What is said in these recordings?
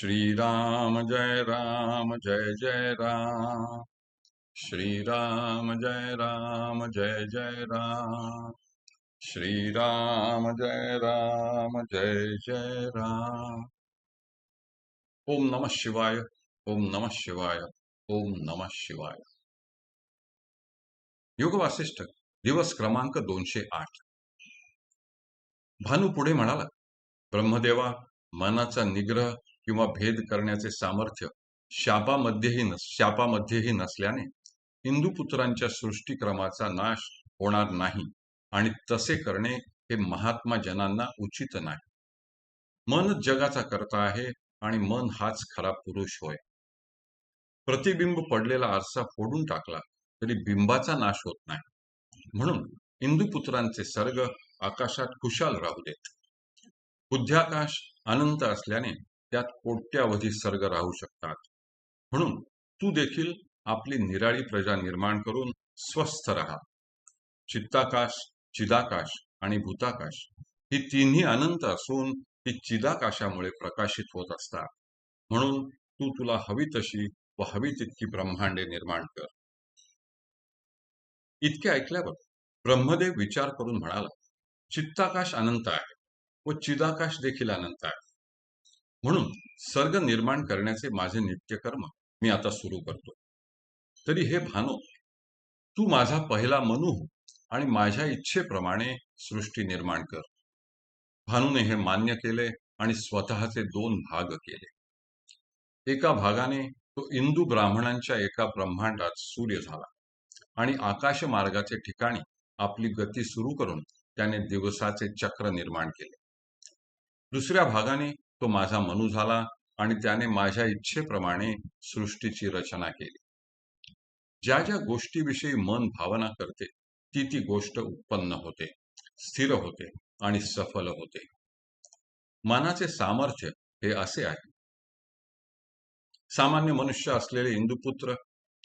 श्रीराम जय राम जय जय राम। श्रीराम जय राम जय जय राम। श्रीराम जय राम जय जय राम। ओम नमः शिवाय ओम नमः शिवाय ओम नमः शिवाय। योग वासिष्ठ दिवस क्रमांक दोनशे आठ। भानू पुढे म्हणाला ब्रह्मदेवा मनाचा निग्रह किंवा भेद करण्याचे सामर्थ्य शापामध्येही नस शापामध्येही नसल्याने इंदुपुत्रांच्या सृष्टीक्रमाचा नाश होणार नाही आणि तसे करणे हे महात्मा जनांना उचित नाही. मन जगाचा करता आहे आणि मन हाच खरा पुरुष होय. प्रतिबिंब पडलेला आरसा फोडून टाकला तरी बिंबाचा नाश होत नाही. म्हणून इंदुपुत्रांचे सर्ग आकाशात कुशाल राहू देत. बुद्ध्याकाश अनंत असल्याने त्यात कोट्यावधी सर्ग राहू शकतात. म्हणून तू देखील आपली निराळी प्रजा निर्माण करून स्वस्थ राहा. चित्ताकाश चिदाकाश आणि भूताकाश ही तिन्ही अनंत असून ती चिदाकाशामुळे प्रकाशित होत असतात. म्हणून तू तुला हवी तशी व हवी तितकी ब्रह्मांडे निर्माण कर. इतके ऐकल्यावर ब्रह्मदेव विचार करून म्हणाला चित्ताकाश अनंत आहे व चिदाकाश देखील अनंत आहे. म्हणून सर्ग निर्माण करण्याचे माझे नित्यकर्म मी आता सुरू करतो तरी हे भानो तू माझा पहिला मनु आणि माझ्या इच्छेप्रमाणे सृष्टी निर्माण कर. भानूने हे मान्य केले आणि स्वतःचे दोन भाग केले. एका भागाने तो इंदू ब्राह्मणांच्या एका ब्रह्मांडात सूर्य झाला आणि आकाश मार्गाचे ठिकाणी आपली गती सुरू करून त्याने दिवसाचे चक्र निर्माण केले. दुसऱ्या भागाने तो माझा मनू झाला आणि त्याने माझ्या इच्छेप्रमाणे सृष्टीची रचना केली. ज्या ज्या गोष्टीविषयी मन भावना करते ती ती गोष्ट उत्पन्न होते स्थिर होते आणि सफल होते. मनाचे सामर्थ्य हे असे आहे. सामान्य मनुष्य असलेले इंदुपुत्र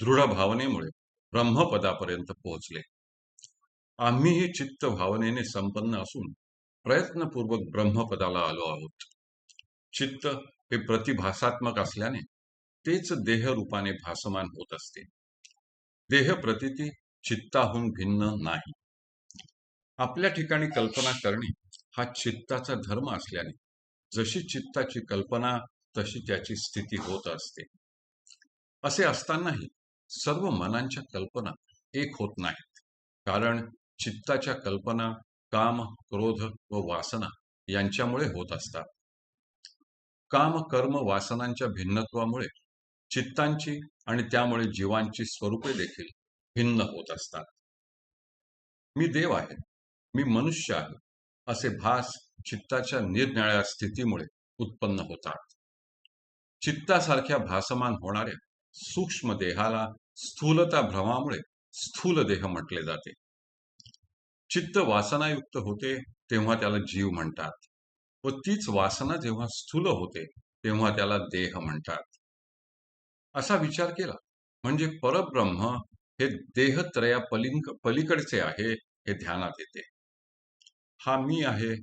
दृढ भावनेमुळे ब्रह्मपदापर्यंत पोहोचले. आम्हीही चित्त भावनेने संपन्न असून प्रयत्नपूर्वक ब्रह्मपदाला आलो आहोत. चित्त हे प्रतिभासात्मक असल्याने तेच देह रूपाने भासमान होत असते. देह प्रतिती चित्ताहून भिन्न नाही. आपल्या ठिकाणी कल्पना करणे हा चित्ताचा धर्म असल्याने जशी चित्ताची कल्पना तशी त्याची स्थिती होत असते. असे असतानाही सर्व मनांच्या कल्पना एक होत नाहीत. कारण चित्ताच्या कल्पना काम क्रोध व वासना यांच्यामुळे होत असतात. काम कर्म वासनांच्या भिन्नत्वामुळे चित्तांची आणि त्यामुळे जीवांची स्वरूपे देखील भिन्न होत असतात. मी देव आहे मी मनुष्य आहे असे भास चित्ताच्या निरनिळ्या स्थितीमुळे उत्पन्न होतात. चित्तासारख्या भासमान होणाऱ्या सूक्ष्म देहाला स्थूलता भ्रमामुळे स्थूल देह म्हटले जाते. चित्त वासनायुक्त होते तेव्हा त्याला जीव म्हणतात. व तीच वासना जेव्हा स्थूल होते तेव्हा त्याला देह म्हणतात. असा विचार केला. म्हणजे परब्रह्म हे देहत्रया पलिंक पलीकडचे आहे हे ध्यानात येते. हा मी आहे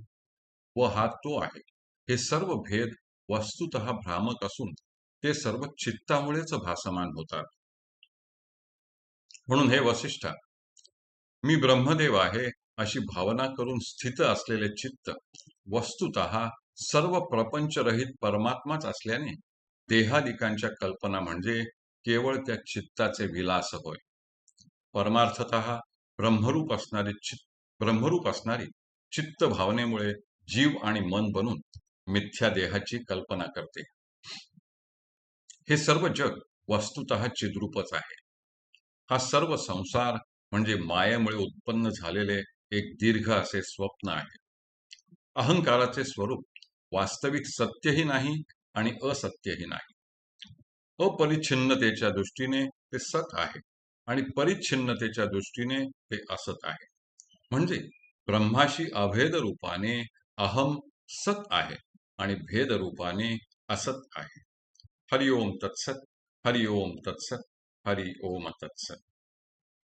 व हा तो आहे. हे सर्व भेद वस्तुत भ्रामक असून ते सर्व चित्तामुळेच भासमान होतात. म्हणून हे वसिष्ठा मी ब्रह्मदेव आहे अशी भावना करून स्थित असलेले चित्त वस्तुत सर्व प्रपंचरहित परमात्माच असल्याने देहादिकांच्या कल्पना म्हणजे केवळ त्या चित्ताचे विलास होय. परमार्थत ब्रह्मरूप असणारी चित्त ब्रह्मरूप असणारी चित्त भावनेमुळे जीव आणि मन बनून मिथ्या देहाची कल्पना करते. हे सर्व जग वस्तुत चिद्रूपच आहे. हा सर्व संसार म्हणजे मायेमुळे उत्पन्न झालेले एक दीर्घ असे स्वप्न आहे. अहंकाराचे स्वरूप. वास्तविक सत्यही नाही आणि असत्यही नाही. अपरिच्छिन्नतेच्या दृष्टीने ते सत आहे आणि परिच्छिन्नतेच्या दृष्टीने ते असत आहे. म्हणजे ब्रह्माशी अभेद रूपाने अहम सत आहे आणि भेद रूपाने असत आहे. हरिओम तत्सत हरिओम तत्सत हरि ओम तत्सत.